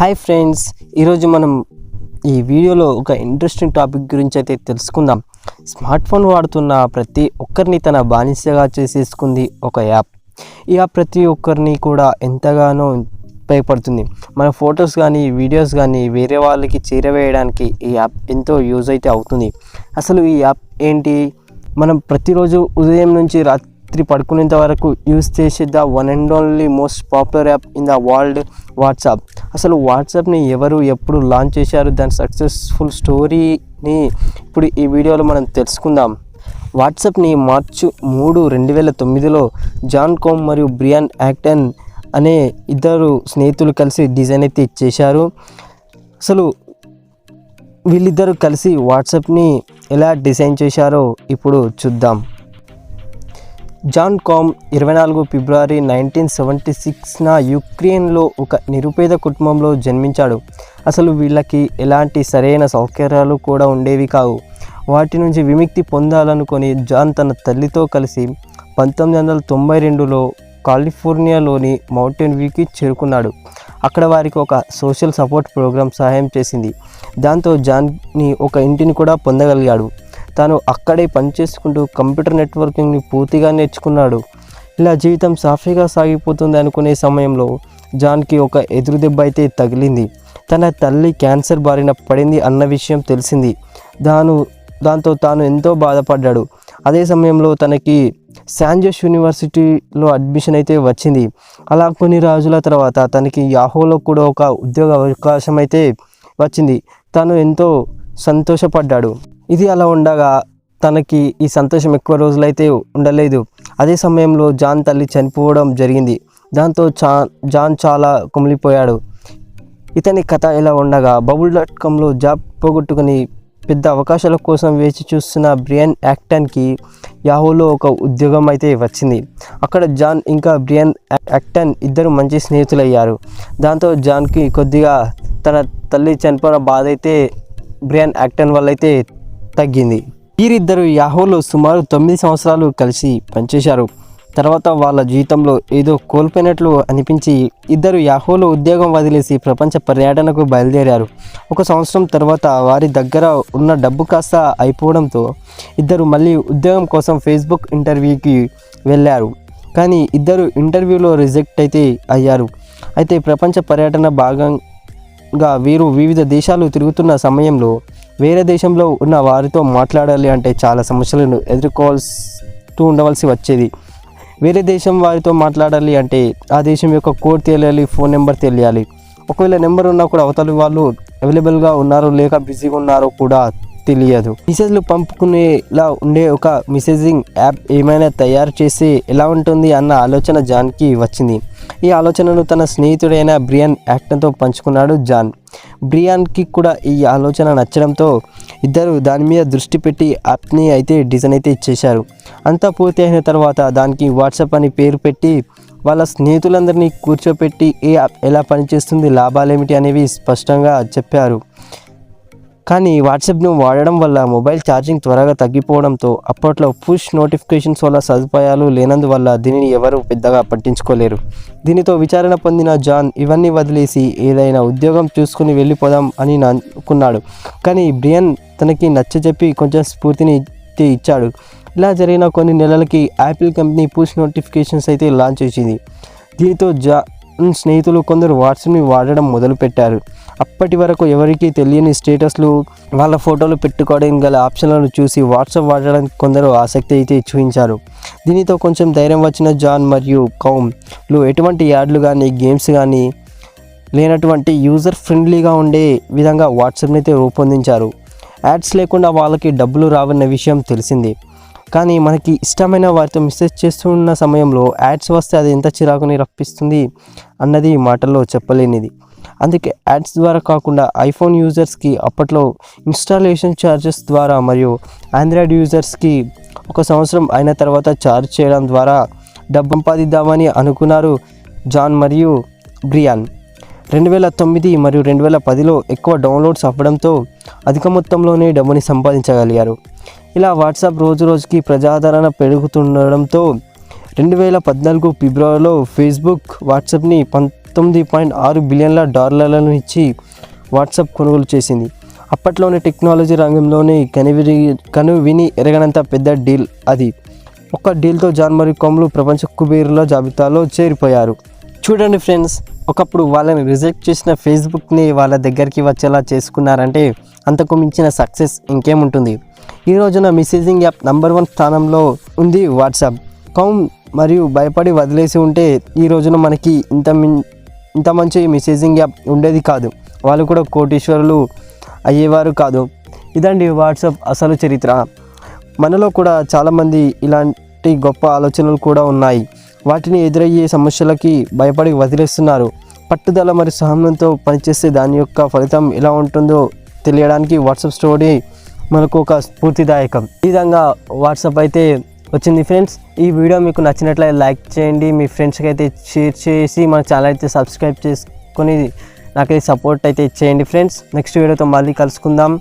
Hi friends ఈరోజు మనం ఈ వీడియోలో ఒక ఇంట్రెస్టింగ్ టాపిక్ గురించి అయితే తెలుసుకుందాం. స్మార్ట్ ఫోన్ వాడుతున్న ప్రతి ఒక్కరిని తన బానిసగా చేసేసుకుంది ఒక యాప్. ఈ యాప్ ప్రతి ఒక్కరిని కూడా ఎంతగానో ఉపయోగపడుతుంది. మన ఫొటోస్ కానీ వీడియోస్ కానీ వేరే వాళ్ళకి చేరవేయడానికి ఈ యాప్ ఎంతో యూజ్ అయితే అవుతుంది. అసలు ఈ యాప్ ఏంటి? మనం ప్రతిరోజు ఉదయం నుంచి రాత్రి పడుకునేంత వరకు యూజ్ చేసే the one and only most popular app in the world WhatsApp. అసలు వాట్సాప్ని ఎవరు ఎప్పుడు లాంచ్ చేశారు? దాని సక్సెస్ఫుల్ స్టోరీని ఇప్పుడు ఈ వీడియోలో మనం తెలుసుకుందాం. వాట్సాప్ని మార్చి మూడు రెండు వేల తొమ్మిదిలో జాన్ కోమ్ మరియు బ్రియాన్ యాక్టన్ అనే ఇద్దరు స్నేహితులు కలిసి డిజైన్ అయితే చేశారు. అసలు వీళ్ళిద్దరూ కలిసి వాట్సాప్ని ఎలా డిజైన్ చేశారో ఇప్పుడు చూద్దాం. జాన్ కామ్ ఇరవై నాలుగు ఫిబ్రవరి నైన్టీన్ సెవెంటీ సిక్స్న యుక్రెయిన్లో ఒక నిరుపేద కుటుంబంలో జన్మించాడు. అసలు వీళ్ళకి ఎలాంటి సరైన సౌకర్యాలు కూడా ఉండేవి కావు. వాటి నుంచి విముక్తి పొందాలనుకొని జాన్ తన తల్లితో కలిసి పంతొమ్మిది వందల తొంభై రెండులో కాలిఫోర్నియాలోని మౌంటైన్ వ్యూకి చేరుకున్నాడు. అక్కడ వారికి ఒక సోషల్ సపోర్ట్ ప్రోగ్రాం సహాయం చేసింది. దాంతో జాన్ని ఒక ఇంటిని కూడా పొందగలిగాడు. తాను అక్కడే పనిచేసుకుంటూ కంప్యూటర్ నెట్వర్కింగ్ని పూర్తిగా నేర్చుకున్నాడు. ఇలా జీవితం సాఫీగా సాగిపోతుంది అనుకునే సమయంలో జాన్కి ఒక ఎదురు దెబ్బ అయితే తగిలింది. తన తల్లి క్యాన్సర్ బారిన పడింది అన్న విషయం తెలిసింది. దాను దాంతో తాను ఎంతో బాధపడ్డాడు. అదే సమయంలో తనకి శాంజస్ యూనివర్సిటీలో అడ్మిషన్ అయితే వచ్చింది. అలా కొన్ని రోజుల తర్వాత తనకి యాహోలో కూడా ఒక ఉద్యోగ అవకాశం అయితే వచ్చింది. తను ఎంతో సంతోషపడ్డాడు. ఇది అలా ఉండగా తనకి ఈ సంతోషం ఎక్కువ రోజులైతే ఉండలేదు. అదే సమయంలో జాన్ తల్లి చనిపోవడం జరిగింది. దాంతో చా జాన్ చాలా కుమిలిపోయాడు. ఇతని కథ ఇలా ఉండగా బబుల్ డాట్ కామ్లో జాబ్ పోగొట్టుకుని పెద్ద అవకాశాల కోసం వేచి చూస్తున్న బ్రియన్ యాక్టన్కి యాహోలో ఒక ఉద్యోగం అయితే వచ్చింది. అక్కడ జాన్ ఇంకా బ్రియన్ యాక్టన్ ఇద్దరు మంచి స్నేహితులయ్యారు. దాంతో జాన్కి కొద్దిగా తన తల్లి చనిపోయిన బాధ అయితే బ్రియన్ యాక్టన్ వల్ల అయితే తగ్గింది. వీరిద్దరు యాహోలో సుమారు తొమ్మిది సంవత్సరాలు కలిసి పనిచేశారు. తర్వాత వాళ్ళ జీవితంలో ఏదో కోల్పోయినట్లు అనిపించి ఇద్దరు యాహోలో ఉద్యోగం వదిలేసి ప్రపంచ పర్యటనకు బయలుదేరారు. ఒక సంవత్సరం తర్వాత వారి దగ్గర ఉన్న డబ్బు కాస్త అయిపోవడంతో ఇద్దరు మళ్ళీ ఉద్యోగం కోసం ఫేస్బుక్ ఇంటర్వ్యూకి వెళ్ళారు. కానీ ఇద్దరు ఇంటర్వ్యూలో రిజెక్ట్ అయితే అయ్యారు. అయితే ప్రపంచ పర్యటన భాగంగా వీరు వివిధ దేశాలు తిరుగుతున్న సమయంలో వేరే దేశంలో ఉన్న వారితో మాట్లాడాలి అంటే చాలా సమస్యలను ఎదుర్కోవాల్సి ఉండవలసి వచ్చేది. వేరే దేశం వారితో మాట్లాడాలి అంటే ఆ దేశం యొక్క కోడ్ తెలియాలి ఫోన్ నెంబర్ తెలియాలి. ఒకవేళ నెంబర్ ఉన్నా కూడా అవతలి వాళ్ళు అవైలబుల్గా ఉన్నారో లేక బిజీగా ఉన్నారో కూడా తెలియదు. మెసేజ్లు పంపుకునేలా ఉండే ఒక మెసేజింగ్ యాప్ ఏమైనా తయారు చేసి ఎలా ఉంటుంది అన్న ఆలోచన జాన్కి వచ్చింది. ఈ ఆలోచనను తన స్నేహితుడైన బ్రియాన్ యాక్టన్తో పంచుకున్నాడు జాన్. బ్రియాన్కి కూడా ఈ ఆలోచన నచ్చడంతో ఇద్దరు దాని మీద దృష్టి పెట్టి యాప్ని అయితే డిజైన్ అయితే చేశారు. అంతా పూర్తి అయిన తర్వాత దానికి వాట్సాప్ అని పేరు పెట్టి వాళ్ళ స్నేహితులందరినీ కూర్చోపెట్టి ఏ యాప్ ఎలా పనిచేస్తుంది లాభాలేమిటి అనేవి స్పష్టంగా చెప్పారు. కానీ వాట్సాప్ను వాడడం వల్ల మొబైల్ ఛార్జింగ్ త్వరగా తగ్గిపోవడంతో అప్పట్లో పుష్ నోటిఫికేషన్స్ వల్ల సదుపాయాలు లేనందువల్ల దీనిని ఎవరు పెద్దగా పట్టించుకోలేరు. దీనితో విచారణ పొందిన జాన్ ఇవన్నీ వదిలేసి ఏదైనా ఉద్యోగం చూసుకుని వెళ్ళిపోదాం అని అనుకున్నాడు కానీ బ్రియన్ తనకి నచ్చజెప్పి కొంచెం స్ఫూర్తిని ఇచ్చాడు. ఇలా జరిగిన కొన్ని నెలలకి యాపిల్ కంపెనీ పుష్ నోటిఫికేషన్స్ అయితే లాంచ్ చేసింది. దీనితో జా స్నేహితులు కొందరు వాట్సాప్ని వాడడం మొదలుపెట్టారు. అప్పటి వరకు ఎవరికీ తెలియని స్టేటస్లు వాళ్ళ ఫోటోలు పెట్టుకోవడం గల ఆప్షన్లను చూసి వాట్సాప్ వాడడానికి కొందరు ఆసక్తి అయితే చూపించారు. దీనితో కొంచెం ధైర్యం వచ్చిన జాన్ మరియు కౌమ్లు ఎటువంటి యాడ్లు కానీ గేమ్స్ కానీ లేనటువంటి యూజర్ ఫ్రెండ్లీగా ఉండే విధంగా వాట్సాప్ని అయితే రూపొందించారు. యాడ్స్ లేకుండా వాళ్ళకి డబ్బులు రావన్న విషయం తెలిసింది. కానీ మనకి ఇష్టమైన వారితో మెసేజ్ చేస్తున్న సమయంలో యాడ్స్ వస్తే అది ఎంత చిరాకుని రప్పిస్తుంది అన్నది మాటల్లో చెప్పలేనిది. అందుకే యాడ్స్ ద్వారా కాకుండా ఐఫోన్ యూజర్స్కి అప్పట్లో ఇన్స్టాలేషన్ ఛార్జెస్ ద్వారా మరియు ఆండ్రాయిడ్ యూజర్స్కి ఒక సంవత్సరం అయిన తర్వాత ఛార్జ్ చేయడం ద్వారా డబ్బు సంపాదిద్దామని అనుకున్నారు జాన్ మరియు బ్రియాన్. రెండు వేల తొమ్మిది మరియు రెండు వేల పదిలో ఎక్కువ డౌన్లోడ్స్ అవ్వడంతో అధిక మొత్తంలోనే డబ్బుని సంపాదించగలిగారు. ఇలా వాట్సాప్ రోజు రోజుకి ప్రజాదరణ పెరుగుతుండడంతో రెండు వేల పద్నాలుగు ఫిబ్రవరిలో ఫేస్బుక్ వాట్సాప్ని పంతొమ్మిది పాయింట్ ఆరు బిలియన్ల డాలర్లను ఇచ్చి వాట్సాప్ కొనుగోలు చేసింది. అప్పట్లోనే టెక్నాలజీ రంగంలోనే కనివిరి కను విని ఎరగనంత పెద్ద డీల్ అది. ఒక్క డీల్తో జాన్ మరియు ప్రపంచ కుబేరుల జాబితాలో చేరిపోయారు. చూడండి ఫ్రెండ్స్ ఒకప్పుడు వాళ్ళని రిజెక్ట్ చేసిన ఫేస్బుక్ని వాళ్ళ దగ్గరికి వచ్చేలా చేసుకున్నారంటే అంతకు మించిన సక్సెస్ ఇంకేముంటుంది? ఈ రోజున మెసేజింగ్ యాప్ నంబర్ వన్ స్థానంలో ఉంది వాట్సాప్. కౌమ్ మరియు భయపడి వదిలేసి ఉంటే ఈ రోజున మనకి ఇంత మిన్ ఇంత మంచి మెసేజింగ్ యాప్ ఉండేది కాదు. వాళ్ళు కూడా కోటీశ్వరులు అయ్యేవారు కాదు. ఇదండి వాట్సాప్ అసలు చరిత్ర. మనలో కూడా చాలామంది ఇలాంటి గొప్ప ఆలోచనలు కూడా ఉన్నాయి. వాటిని ఎదురయ్యే సమస్యలకి భయపడి వదిలేస్తున్నారు. పట్టుదల మరియు సహనంతో పనిచేస్తే దాని యొక్క ఫలితం ఎలా ఉంటుందో తెలియడానికి వాట్సాప్ స్టోరీ మనకు ఒక స్ఫూర్తిదాయకం. ఈ విధంగా వాట్సాప్ అయితే వచ్చింది ఫ్రెండ్స్. ఈ వీడియో మీకు నచ్చినట్లయితే లైక్ చేయండి. మీ ఫ్రెండ్స్కి అయితే షేర్ చేసి మన ఛానల్ అయితే సబ్స్క్రైబ్ చేసుకొని నాకైతే సపోర్ట్ అయితే చేయండి ఫ్రెండ్స్. నెక్స్ట్ వీడియోతో మళ్ళీ కలుసుకుందాం.